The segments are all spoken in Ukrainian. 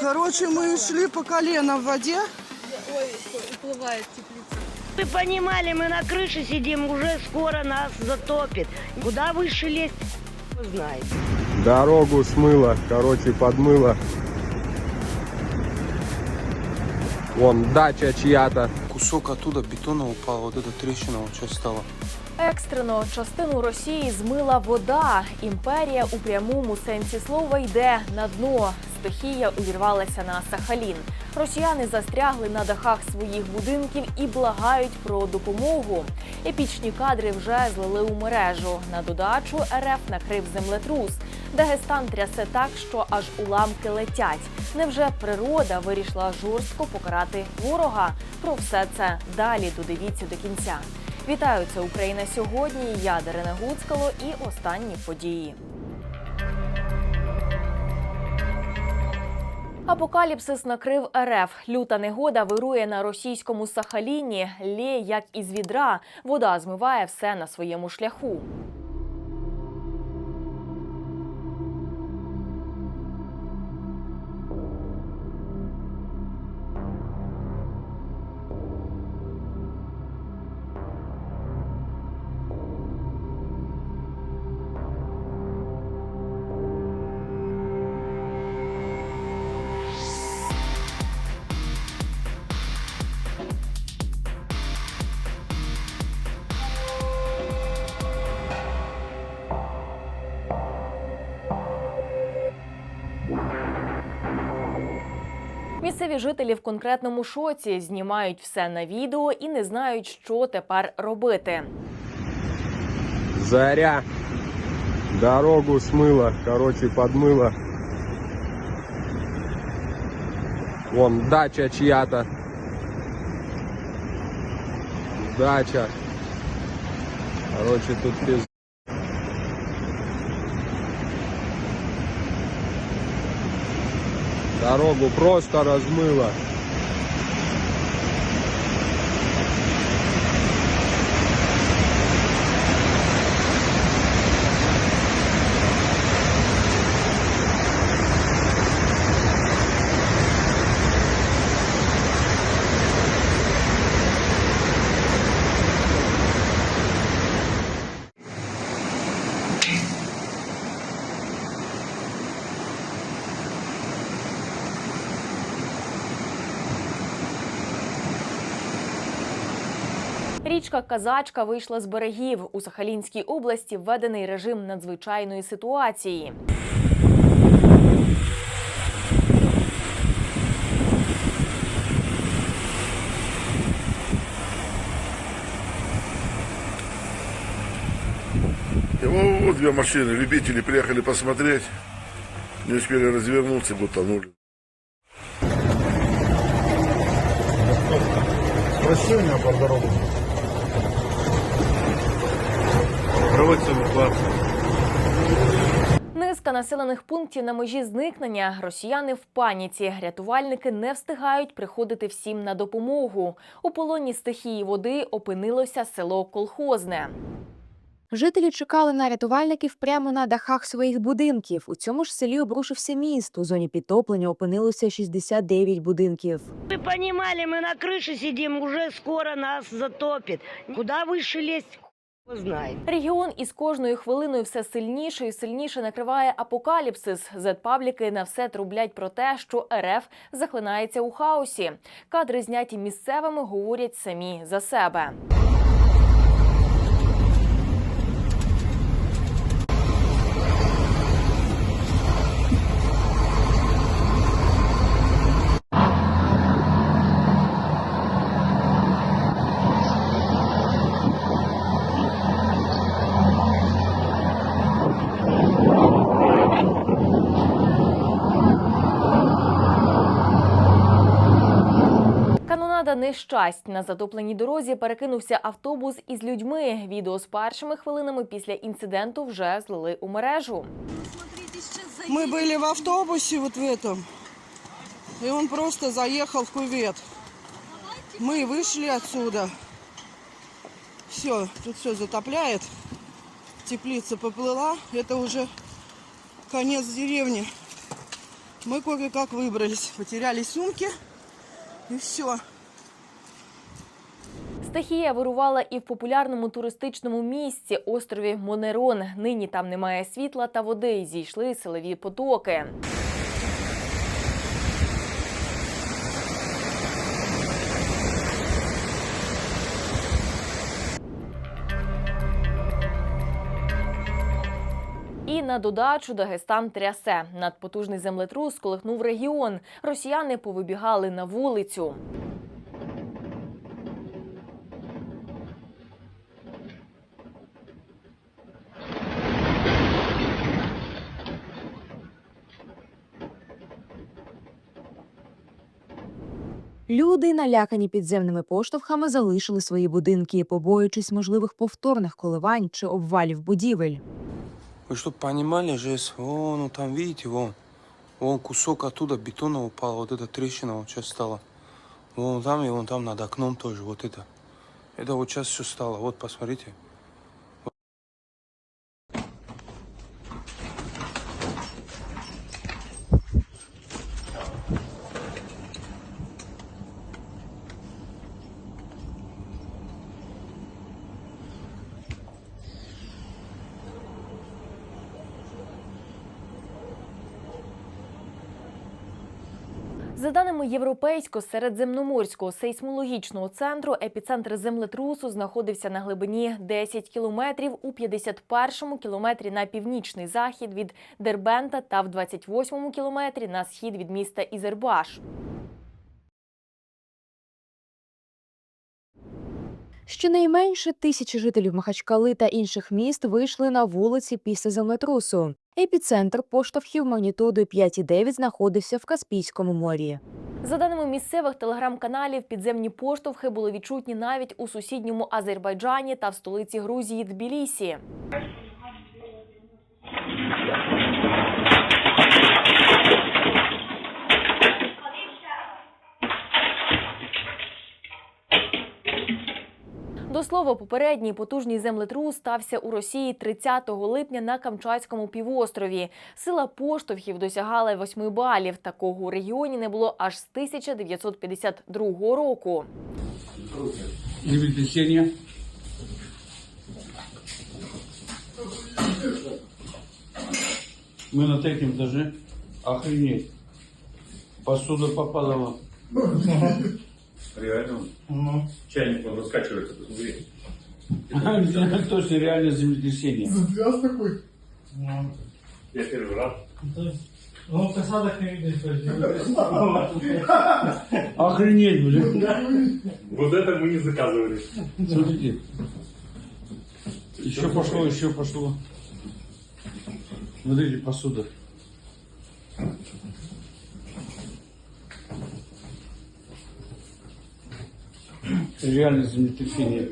Короче, мы шли по колено в воде. Ой, уплывает теплица. Вы понимали, мы на крыше сидим, уже скоро нас затопит. Куда выше лезть, вы знаете. Дорогу смыло, короче, подмыло. Вон дача чья-то. Кусок оттуда бетона упал, вот эта трещина вот сейчас стала. Екстрено частину Росії змила вода. Імперія у прямому сенсі слова йде на дно. Стихія увірвалася на Сахалін. Росіяни застрягли на дахах своїх будинків і благають про допомогу. Епічні кадри вже злили у мережу. На додачу РФ накрив землетрус. Дагестан трясе так, що аж уламки летять. Невже природа вирішила жорстко покарати ворога? Про все це далі додивіться до кінця. Вітаю, це Україна сьогодні. Я Дарина Гуцкало і останні події. Апокаліпсис накрив РФ. Люта негода вирує на російському Сахаліні. Лє як із відра. Вода змиває все на своєму шляху. Місцеві жителі в конкретному шоці знімають все на відео і не знають, що тепер робити. Заря. Дорогу смыло, короче, подмыло. Вон дача чья-то. Дача. Короче, тут пиз... Дорогу просто размыло. Річка Казачка вийшла з берегів. У Сахалінській області введений режим надзвичайної ситуації. Вот, две машины, любители приехали посмотреть, не успели развернуться, вот тонули. Спроси у меня по дорогу. Проводится эвакуация. Низка населених пунктів на межі зникнення. Росіяни в паніці. Рятувальники не встигають приходити всім на допомогу. У полоні стихії води опинилося село Колхозне. Жителі чекали на рятувальників прямо на дахах своїх будинків. У цьому ж селі обрушився міст. У зоні підтоплення опинилося 69 будинків. Вы понимали, мы на крыше сидим, уже скоро нас затопит. Куда выше лезть, вы знаете. Регіон із кожною хвилиною все сильніше і сильніше накриває апокаліпсис. Зетпабліки на все трублять про те, що РФ захлинається у хаосі. Кадри, зняті місцевими, говорять самі за себе. нещасть на затопленій дорозі перекинувся автобус із людьми. Відео з першими хвилинами після інциденту вже злили у мережу. Мы были в автобусе вот в этом. И он просто заехал в кювет. Мы вышли отсюда. Все, тут все затопляет. Теплица поплыла. Это уже конец деревни. Мы кое-как выбрались. Потеряли сумки. И все. Стихія вирувала і в популярному туристичному місці острові Монерон. Нині там немає світла та води. Зійшли силові потоки. І на додачу Дагестан трясе. Надпотужний землетрус сколихнув регіон. Росіяни повибігали на вулицю. Люди, налякані підземними поштовхами, залишили свої будинки, побоюючись можливих повторних коливань чи обвалів будівель. Вы что, понимали же, если- вон, ну там, видите, вон, вон кусок оттуда бетона упал, вот эта трещина вот сейчас стала. Вон там и вон там над окном тоже, вот это. Это вот сейчас все стало, вот посмотрите. За даними Європейського середземноморського сейсмологічного центру, епіцентр землетрусу знаходився на глибині 10 кілометрів у 51-му кілометрі на північний захід від Дербента та в 28-му кілометрі на схід від міста Ізербаш. Щонайменше тисячі жителів Махачкали та інших міст вийшли на вулиці після землетрусу. Епіцентр поштовхів магнітудою 5,9 знаходився в Каспійському морі. За даними місцевих телеграм-каналів, підземні поштовхи були відчутні навіть у сусідньому Азербайджані та в столиці Грузії Тбілісі. До слова, попередній потужний землетрус стався у Росії 30 липня на Камчатському півострові. Сила поштовхів досягала 8 балів. Такого у регіоні не було аж з 1952 року. Мы на третьем этаже. Охренеть. Посуда попала Реально? Чайник он раскачивается, посмотри. Точно реально землетрясение. Я первый раз. Ну, посадок не видно, Охренеть, блин. Вот это мы не заказывали. Смотрите. Еще пошло, еще пошло. Смотрите, посуда. Реально землетрясение.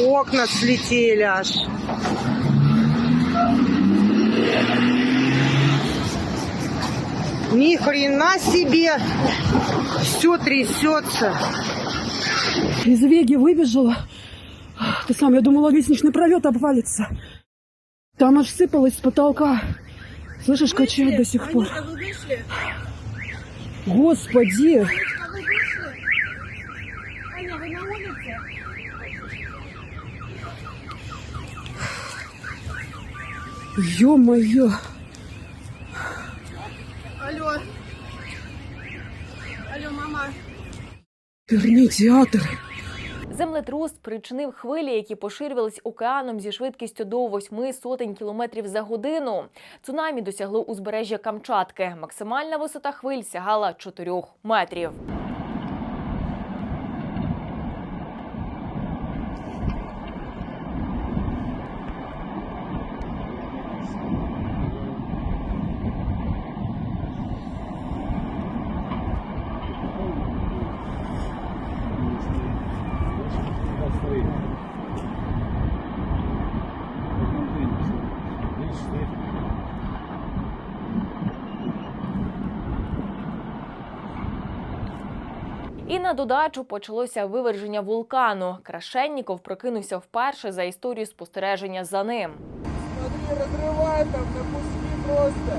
Окна слетели аж. Ни хрена себе. Все трясется. Из Веги выбежала. Ты сам, я думала, лестничный пролет обвалится. Там аж сыпалось с потолка. Слышишь, качает до сих пор. Господи! Ё-моё. Алло. Алло, мама. Верни театр. Землетрус спричинив хвилі, які поширювались океаном зі швидкістю до 8 сотень кілометрів за годину. Цунамі досягло узбережжя Камчатки. Максимальна висота хвиль сягала 4 метрів. І на додачу почалося виверження вулкану. Крашенніков прокинувся вперше за історію спостереження за ним. Смотри, разрывай там на куски просто.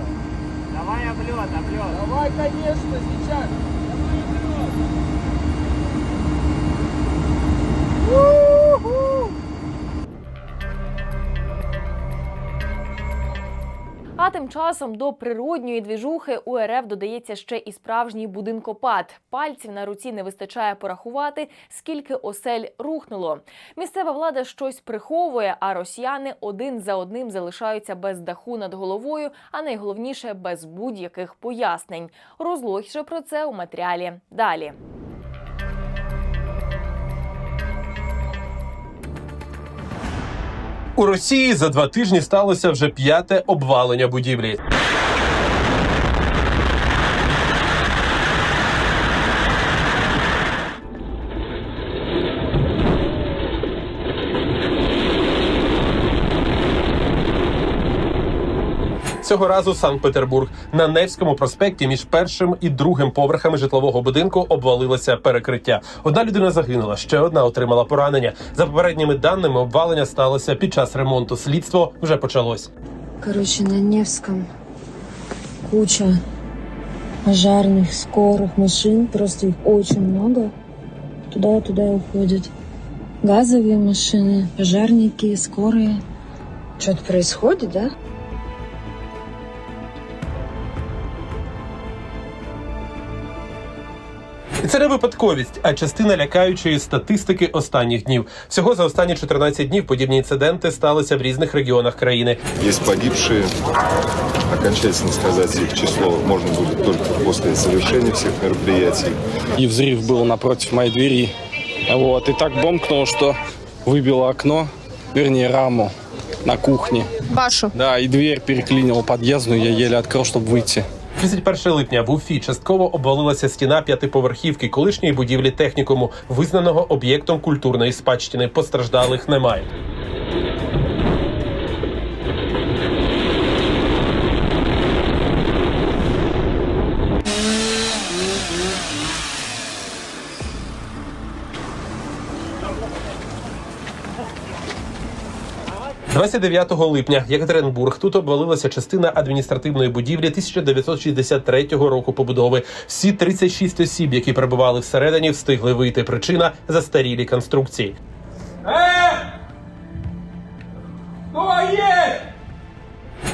Давай облет, облет. Давай, конечно, сейчас. У-ху! А тим часом до природньої двіжухи у РФ додається ще і справжній будинкопад. Пальців на руці не вистачає порахувати, скільки осель рухнуло. Місцева влада щось приховує, а росіяни один за одним залишаються без даху над головою, а найголовніше без будь-яких пояснень. Розлогіше про це у матеріалі далі. У Росії за два тижні сталося вже п'яте обвалення будівлі. Цього разу Санкт-Петербург на Невському проспекті між першим і другим поверхами житлового будинку обвалилося перекриття. Одна людина загинула, ще одна отримала поранення. За попередніми даними, обвалення сталося під час ремонту. Слідство вже почалось. Короче, на Невском куча пожарных, скорых машин, просто их очень много. Туда-туда уходят. Газовые машины, пожарники, скорые. Что-то происходит, да? І це не випадковість, а частина лякаючої статистики останніх днів. Всього за останні 14 днів подібні інциденти сталися в різних регіонах країни. Есть погибшие. Окончательно сказать их число можно будет только после завершения всех мероприятий. И взрыв был напротив моей двери. Вот, и так бомкнуло, что выбило окно, вернее, раму на кухне. Вашу. Да, и дверь переклинила подъездную, я еле открыл, чтобы выйти. 31 липня в Уфі частково обвалилася стіна п'ятиповерхівки колишньої будівлі технікуму, визнаного об'єктом культурної спадщини. Постраждалих немає. – 29 липня Єкатеринбург. Тут обвалилася частина адміністративної будівлі 1963 року побудови. Всі 36 осіб, які перебували всередині, встигли вийти. Причина застарілі конструкції. Е! Хто є?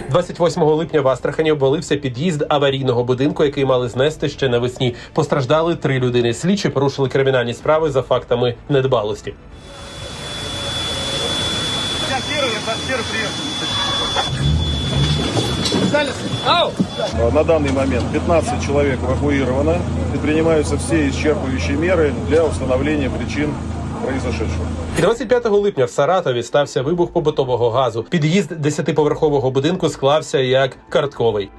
28 липня в Астрахані обвалився під'їзд аварійного будинку, який мали знести ще навесні. Постраждали три людини. Слідчі порушили кримінальні справи за фактами недбалості. На данный момент 15 человек эвакуировано и принимаются все исчерпывающие меры для установления причин произошедшего. І 25 липня в Саратові стався вибух побутового газу. Під'їзд десятиповерхового будинку склався як картковий.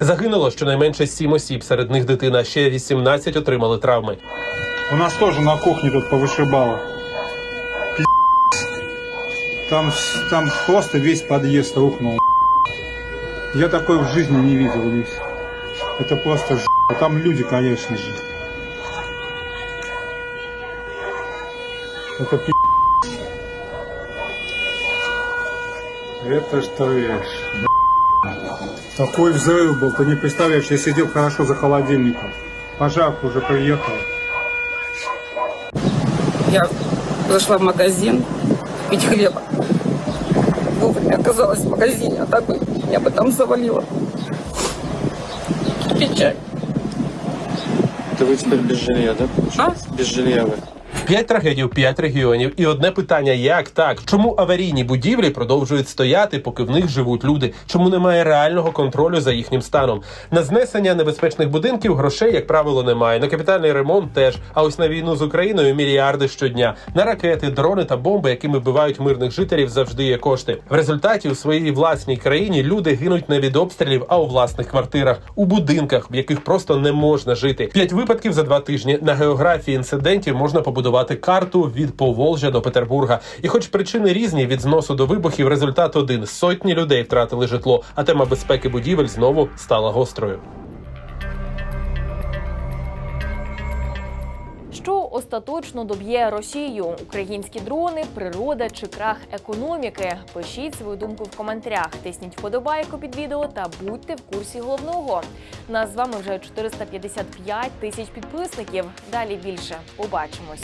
Загинуло щонайменше сім осіб. Серед них дитина. Ще 18 отримали травми. У нас тоже на кухне тут повышибало. Там, там просто весь подъезд рухнул. Я такой в жизни не видел весь. Это просто. А там люди, конечно же. Это пи***. Это ж трэш. Такой взрыв был, ты не представляешь, я сидел хорошо за холодильником. Пожарка уже приехала. Я Зашла в магазин купить хлеба. Вовремя оказалась в магазине, а так бы я бы там завалила. Печаль. Это вы теперь без жилья, да? А? Без жилья вы. П'ять трагедій, п'ять регіонів. І одне питання: як так? Чому аварійні будівлі продовжують стояти, поки в них живуть люди? Чому немає реального контролю за їхнім станом? На знесення небезпечних будинків грошей, як правило, немає. На капітальний ремонт теж. А ось на війну з Україною мільярди щодня. На ракети, дрони та бомби, якими вбивають мирних жителів, завжди є кошти. В результаті у своїй власній країні люди гинуть не від обстрілів, а у власних квартирах, у будинках, в яких просто не можна жити. П'ять випадків за два тижні на географії інцидентів можна побудувати карту від Поволжя до Петербурга. І, хоч причини різні від зносу до вибухів, результат один сотні людей втратили житло. А тема безпеки будівель знову стала гострою. Що остаточно доб'є Росію? Українські дрони, природа чи крах економіки? Пишіть свою думку в коментарях, тисніть вподобайку під відео та будьте в курсі головного. Нас з вами вже 455 тисяч підписників. Далі більше. Побачимось.